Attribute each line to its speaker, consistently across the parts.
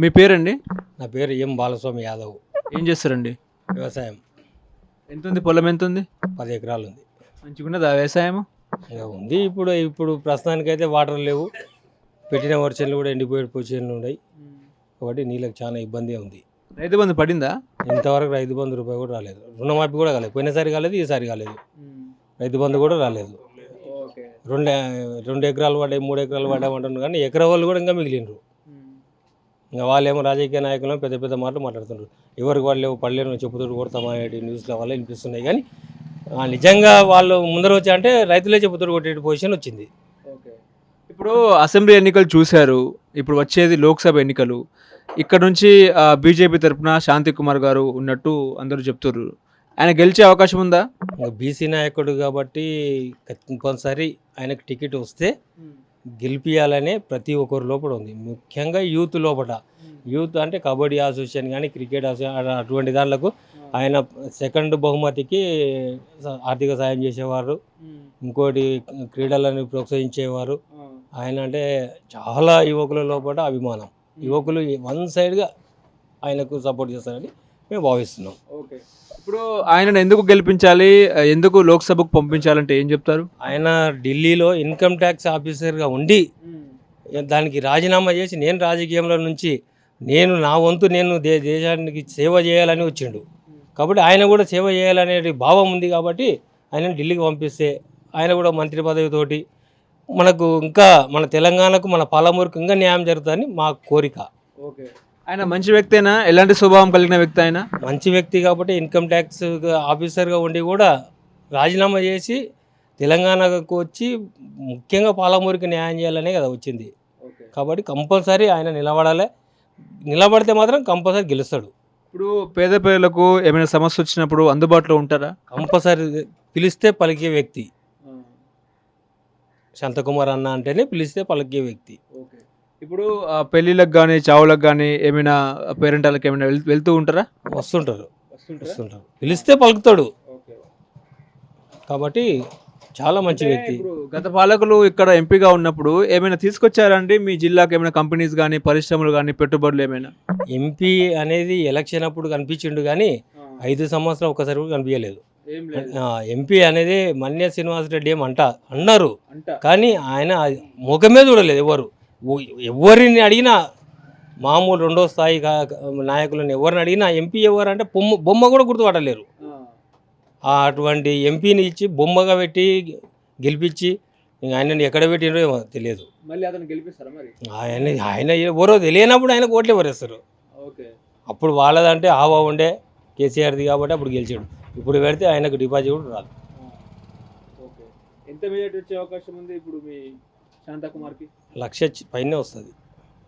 Speaker 1: మీ పేరండి?
Speaker 2: నా పేరు ఎం బాలస్వామి యాదవ్.
Speaker 1: ఏం చేస్తారండి?
Speaker 2: వ్యవసాయం.
Speaker 1: ఎంత ఉంది పొలం ఎంత ఉంది
Speaker 2: పది ఎకరాలు ఉంది
Speaker 1: మంచిగా ఉన్నదా వ్యవసాయం
Speaker 2: ఇంకా ఉంది ఇప్పుడు ఇప్పుడు ప్రస్తుతానికైతే వాటర్ లేవు. పెట్టిన వర్షాలు కూడా ఎండిపోయే పొజిషన్లు ఉన్నాయి. కాబట్టి నీళ్ళకి చాలా ఇబ్బంది ఉంది.
Speaker 1: రైతు బంధు పడిందా?
Speaker 2: ఇంతవరకు రైతు బంధు రూపాయి కూడా రాలేదు. రుణమాఫీ కూడా కాలేదు. పోయినసారి కాలేదు ఈసారి కాలేదు. రైతు బంధు కూడా రాలేదు. రెండు రెండు ఎకరాలు పడ్డాయి మూడు ఎకరాలు పడ్డాయి అంటున్నారు కానీ ఎకరా వాళ్ళు కూడా ఇంకా మిగిలినరు ఇంకా వాళ్ళేమో రాజకీయ నాయకులు పెద్ద పెద్ద మాటలు మాట్లాడుతున్నారు ఎవరికి వాళ్ళు పడలేరు చెప్పుతూ కొడతామా న్యూస్ల వల్ల వినిపిస్తున్నాయి. కానీ నిజంగా వాళ్ళు ముందర వచ్చి అంటే రైతులే చెప్పుతూ కొట్టే పొజిషన్ వచ్చింది.
Speaker 1: ఇప్పుడు అసెంబ్లీ ఎన్నికలు చూశారు. ఇప్పుడు వచ్చేది లోక్సభ ఎన్నికలు. ఇక్కడ నుంచి బీజేపీ తరపున శాంతి కుమార్ గారు ఉన్నట్టు అందరూ చెప్తున్నారు ఆయన గెలిచే అవకాశం ఉందా?
Speaker 2: బీసీ నాయకుడు కాబట్టి కంపల్సరీ ఆయనకు టికెట్ వస్తే గెలిపియాలనే ప్రతి ఒక్కరి లోపల ఉంది. ముఖ్యంగా యూత్ లోపల. యూత్ అంటే కబడ్డీ అసోసియేషన్ కానీ క్రికెట్ అసోసియేషన్ అటువంటి దాంట్లకు ఆయన సెకండ్ బహుమతికి ఆర్థిక సాయం చేసేవారు. ఇంకోటి క్రీడలను ప్రోత్సహించేవారు. ఆయన అంటే చాలా యువకుల లోపల అభిమానం. యువకులు వన్ సైడ్గా ఆయనకు సపోర్ట్ చేస్తారని మేము భావిస్తున్నాం.
Speaker 1: ఇప్పుడు ఆయనను ఎందుకు గెలిపించాలి? ఎందుకు లోక్సభకు పంపించాలంటే ఏం చెప్తారు?
Speaker 2: ఆయన ఢిల్లీలో ఇన్కమ్ ట్యాక్స్ ఆఫీసర్గా ఉండి దానికి రాజీనామా చేసి నేను రాజకీయంలో నుంచి నేను నా వంతు నేను దే దేశానికి సేవ చేయాలని వచ్చిండు. కాబట్టి ఆయన కూడా సేవ చేయాలనే భావం ఉంది కాబట్టి ఆయన ఢిల్లీకి పంపిస్తే ఆయన కూడా మంత్రి పదవితోటి మనకు ఇంకా మన తెలంగాణకు మన పాలమూరుకు ఇంకా న్యాయం జరుగుతుందని మా కోరిక.
Speaker 1: ఆయన మంచి వ్యక్తేనా? ఎలాంటి స్వభావం కలిగిన వ్యక్తి ఆయన?
Speaker 2: మంచి వ్యక్తి కాబట్టి ఇన్కమ్ ట్యాక్స్ ఆఫీసర్గా ఉండి కూడా రాజీనామా చేసి తెలంగాణకు వచ్చి ముఖ్యంగా పాలమూరికి న్యాయం చేయాలనే కదా వచ్చింది. కాబట్టి కంపల్సరీ ఆయన నిలబడాలి. నిలబడితే మాత్రం కంపల్సరీ గెలుస్తాడు.
Speaker 1: ఇప్పుడు పేద ప్రజలకు ఏమైనా సమస్య వచ్చినప్పుడు అందుబాటులో ఉంటారా?
Speaker 2: కంపల్సరీ పిలిస్తే పలికే వ్యక్తి. శాంతకుమార్ అన్న అంటేనే పిలిస్తే పలికే వ్యక్తి.
Speaker 1: ఇప్పుడు పెళ్ళిళ్ళకి కానీ చావులకు కానీ ఏమైనా పేరెంటాలకు ఏమైనా వెళ్- వెళ్తూ ఉంటారా?
Speaker 2: వస్తుంటారు. వస్తుంటారు? పిలిస్తే పలుకుతాడు. కాబట్టి చాలా మంచి వ్యక్తి.
Speaker 1: గత పాలకులు ఇక్కడ ఎంపీగా ఉన్నప్పుడు ఏమైనా తీసుకొచ్చారండి? మీ జిల్లాకు ఏమైనా కంపెనీస్ కానీ పరిశ్రమలు కానీ పెట్టుబడులు ఏమైనా?
Speaker 2: ఎంపీ అనేది ఎలక్షన్ అప్పుడు కనిపించిండు కానీ ఐదు సంవత్సరాలు ఒకసారి కూడా కనిపించలేదు. ఎంపీ అనేది మన్య శ్రీనివాస్ రెడ్డి ఏం అంట అన్నారు. కానీ ఆయన ముఖమే చూడలేదు ఎవరు. ఎవరిని అడిగినా మామూలు రెండో స్థాయి నాయకులను ఎవరిని అడిగినా ఎంపీ ఎవరు అంటే బొమ్మ బొమ్మ కూడా గుర్తుపట్టలేరు. అటువంటి ఎంపీని ఇచ్చి బొమ్మగా పెట్టి గెలిపించి ఇంక ఆయనని ఎక్కడ పెట్టినో ఏమో తెలియదు.
Speaker 1: మళ్ళీ అతను గెలిపిస్తారా మరి?
Speaker 2: ఆయన ఆయన ఎవరో తెలియనప్పుడు ఆయన ఓట్లు ఎవరేస్తారు?
Speaker 1: ఓకే.
Speaker 2: అప్పుడు వాళ్ళదంటే ఆవా ఉండే కేసీఆర్ది కాబట్టి అప్పుడు గెలిచాడు. ఇప్పుడు పెడితే ఆయనకు డిపాజిట్ కూడా రాదు.
Speaker 1: ఓకే. ఎంత మెజార్టీ వచ్చే అవకాశం ఉంది ఇప్పుడు మీ శాంతకుమార్కి?
Speaker 2: లక్ష పైనే వస్తుంది.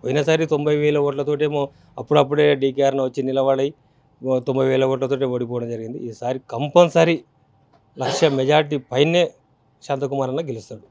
Speaker 2: పోయినసారి తొంభై వేల ఓట్లతోటేమో అప్పుడప్పుడే డీకేఆర్ను వచ్చి నిలబడి తొంభై వేల ఓట్లతోటే ఓడిపోవడం జరిగింది. ఈసారి కంపల్సరీ లక్ష మెజార్టీ పైనే శాంతకుమార్ అన్న గెలుస్తాడు.